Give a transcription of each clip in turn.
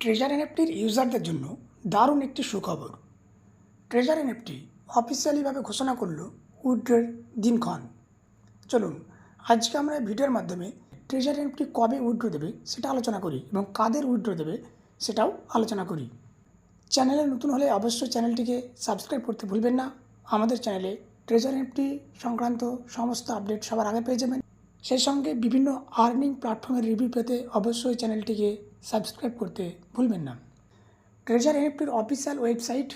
Treasure এনএফটির ইউজারদের জন্য দারুণ একটি সুখবর। ট্রেজার এনএফটি অফিসিয়ালিভাবে ঘোষণা করল উইড্রের দিনক্ষণ। চলুন, আজকে আমরা ভিডিওর মাধ্যমে ট্রেজার এনএফটি কবে উইড্রো দেবে সেটা আলোচনা করি এবং কাদের উইড্রো দেবে সেটাও আলোচনা করি। চ্যানেলে নতুন হলে অবশ্যই চ্যানেলটিকে সাবস্ক্রাইব করতে ভুলবেন না। আমাদের চ্যানেলে ট্রেজার এনএফটি সংক্রান্ত সমস্ত আপডেট সবার আগে পেয়ে যাবেন। সেই সঙ্গে বিভিন্ন আর্নিং প্ল্যাটফর্মের রিভিউ পেতে অবশ্যই চ্যানেলটিকে সাবস্ক্রাইব করতে ভুলবেন না। ট্রেজার এনএফটির অফিসিয়াল ওয়েবসাইট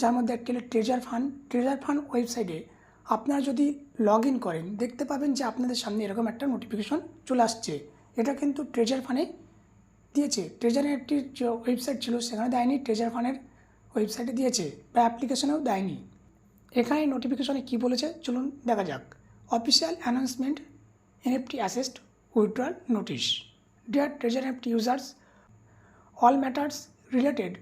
যার মধ্যে একটি হলো ট্রেজার ফান্ড ট্রেজার ফান্ড ওয়েবসাইটে আপনারা যদি লগ ইন করেন, দেখতে পাবেন যে আপনাদের সামনে এরকম একটা নোটিফিকেশন চলে আসছে। এটা কিন্তু ট্রেজার ফান্ডে দিয়েছে। ট্রেজার এনএফটির যে ওয়েবসাইট ছিল, সেখানে দেয়নি ট্রেজার ফান্ডের ওয়েবসাইটে দিয়েছে বা অ্যাপ্লিকেশনেও দেয়নি। এখানে নোটিফিকেশনে কী বলেছে, চলুন দেখা যাক। Official announcement NFT asset withdrawal notice dear treasure NFT users all matters related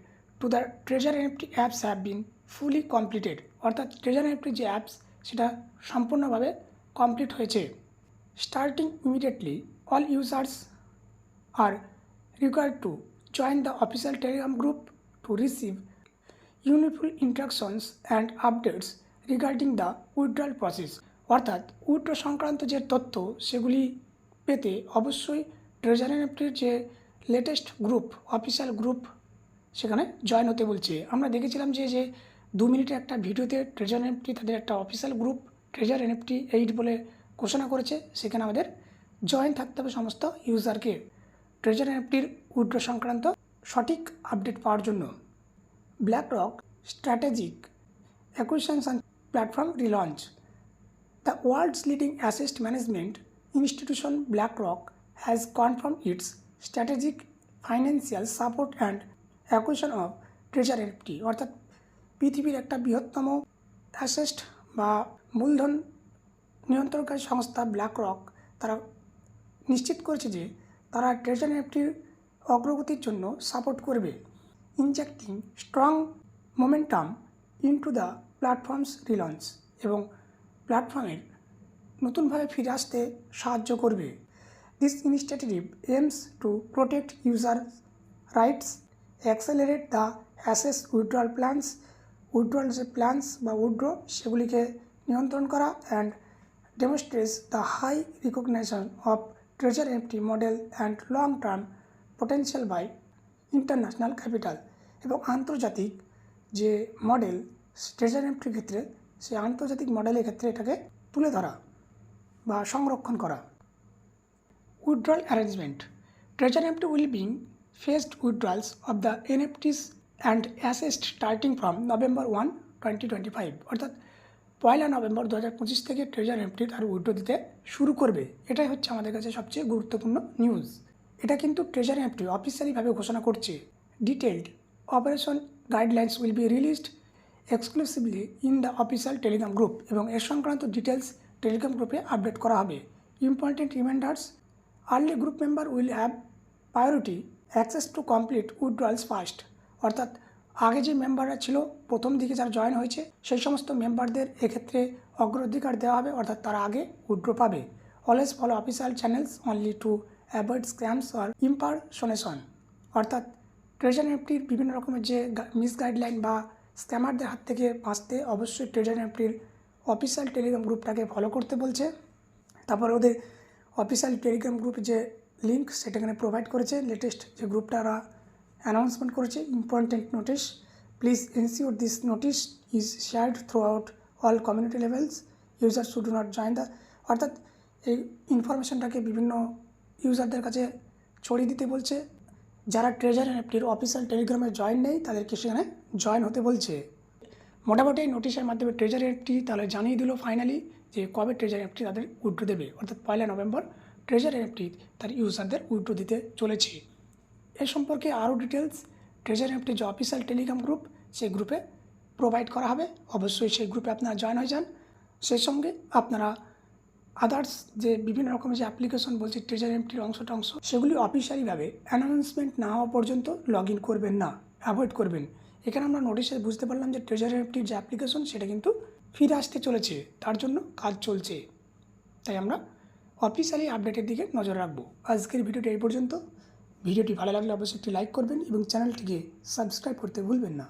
to the treasure nft apps have been fully completed. অর্থাৎ ট্রেজার এনএফটি যে অ্যাপস সেটা সম্পূর্ণভাবে কমপ্লিট হয়েছে। Starting immediately all users are required to join the official telegram group to receive useful instructions and updates regarding the withdrawal process অর্থাৎ withdraw সংক্রান্ত যে তথ্য, সেগুলি পেতে অবশ্যই ট্রেজার এনএফটির যে লেটেস্ট গ্রুপ অফিসিয়াল গ্রুপ সেখানে জয়েন হতে বলছে। আমরা দেখেছিলাম যে যে দু মিনিটের একটা ভিডিওতে ট্রেজার এনএফটি তাদের একটা official group treasure NFT eight বলে ঘোষণা করেছে। সেখানে আমাদের জয়েন থাকতে হবে সমস্ত ইউজারকে ট্রেজার এনএফটির উইথড্র সংক্রান্ত সঠিক আপডেট পাওয়ার জন্য। BlackRock Strategic Acquisitions platform relaunch the The world's asset management institution black BlackRock has confirmed its strategic financial support and acquisition of Treasure NFT অর্থাৎ পৃথিবীর একটা বৃহত্তম অ্যাসেস্ট বা মূলধন নিয়ন্ত্রণকারী সংস্থা ব্ল্যাকরক তারা নিশ্চিত করেছে যে তারা ট্রেজার এনএফটির অগ্রগতির জন্য সাপোর্ট করবে injecting strong momentum into the platforms relaunch এবং প্ল্যাটফর্মের নতুনভাবে ফিরে আসতে সাহায্য করবে। This initiative aims to protect user rights accelerate the assess withdrawal plans withdrawal যে প্ল্যান্স বা উইথড্র সেগুলিকে নিয়ন্ত্রণ করা and demonstrates the high recognition of treasure empty model and long-term potential by international capital এবং আন্তর্জাতিক যে মডেল ট্রেজার এমটির ক্ষেত্রে, সেই আন্তর্জাতিক মডেলের ক্ষেত্রে এটাকে তুলে ধরা বা সংরক্ষণ করা। Withdrawal arrangement. Treasure NFT will be phased withdrawals of the NFTs and assets starting from November 1, 2025 অর্থাৎ পয়লা নভেম্বর দু হাজার পঁচিশ থেকে ট্রেজার এমটি তার উইড্রো দিতে শুরু করবে। এটাই হচ্ছে আমাদের কাছে সবচেয়ে গুরুত্বপূর্ণ নিউজ এটা কিন্তু ট্রেজার এমটি অফিসিয়ালিভাবে ঘোষণা করছে। Detailed operation guidelines will be released exclusively in the official telegram group এবং এর সংক্রান্ত ডিটেলস টেলিগ্রাম গ্রুপে আপডেট করা হবে। Important reminders early group member will have priority access to complete withdrawals first অর্থাৎ আগে যে মেম্বাররা ছিল, প্রথম দিকে যারা জয়েন হয়েছে, সেই সমস্ত মেম্বারদের এক্ষেত্রে অগ্রাধিকার দেওয়া হবে। অর্থাৎ তারা আগে উইথড্র পাবে। Always follow official channels only to avoid scams R impersonation অর্থাৎ ট্রেজার এফটির বিভিন্ন রকমের যে মিস গাইডলাইন বা স্ক্যামারদের হাত থেকে বাঁচতে অবশ্যই ট্রেজার এফটির অফিসিয়াল টেলিগ্রাম গ্রুপটাকে ফলো করতে বলছে। তারপর ওদের অফিসিয়াল টেলিগ্রাম গ্রুপ যে লিঙ্ক সেটা এখানে প্রোভাইড করেছে। লেটেস্ট যে গ্রুপটা ওরা অ্যানাউন্সমেন্ট করেছে important notice please ensure this notice is shared throughout all community levels user should not join the অর্থাৎ এই ইনফরমেশনটাকে বিভিন্ন ইউজারদের কাছে ছড়িয়ে দিতে বলছে। যারা ট্রেজার এনএফটির অফিসিয়াল টেলিগ্রামে জয়েন নেই, তাদেরকে সেখানে জয়েন হতে বলছে। মোটামুটি নোটিশের মাধ্যমে ট্রেজার এফটি তাহলে জানিয়ে দিল ফাইনালি যে কবে ট্রেজার এফটি তাদের উইড্রো দেবে, অর্থাৎ পয়লা নভেম্বর ট্রেজার এফটি তার ইউজারদের উইড্রো দিতে চলেছে। এ সম্পর্কে আরও ডিটেলস ট্রেজার এফটি যে অফিসিয়াল টেলিগ্রাম গ্রুপ সেই গ্রুপে প্রোভাইড করা হবে। অবশ্যই সেই গ্রুপে আপনারা জয়েন হয়ে যান। সেই সঙ্গে আপনারা আদার্স যে বিভিন্ন রকমের যে অ্যাপ্লিকেশন বলছে ট্রেজার এমটির অংশ টংশ, সেগুলি অফিসিয়ালিভাবে অ্যানাউন্সমেন্ট না হওয়া পর্যন্ত লগ ইন করবেন না অ্যাভয়েড করবেন। এখানে আমরা নোটিশে বুঝতে পারলাম যে ট্রেজার এমটির যে অ্যাপ্লিকেশন সেটা কিন্তু ফিরে আসতে চলেছে, তার জন্য কাজ চলছে। তাই আমরা অফিসিয়ালি আপডেটের দিকে নজর রাখব। আজকের ভিডিওটি এই পর্যন্ত। ভিডিওটি ভালো লাগলে অবশ্যই একটি লাইক করবেন এবং চ্যানেলটিকে সাবস্ক্রাইব করতে ভুলবেন না।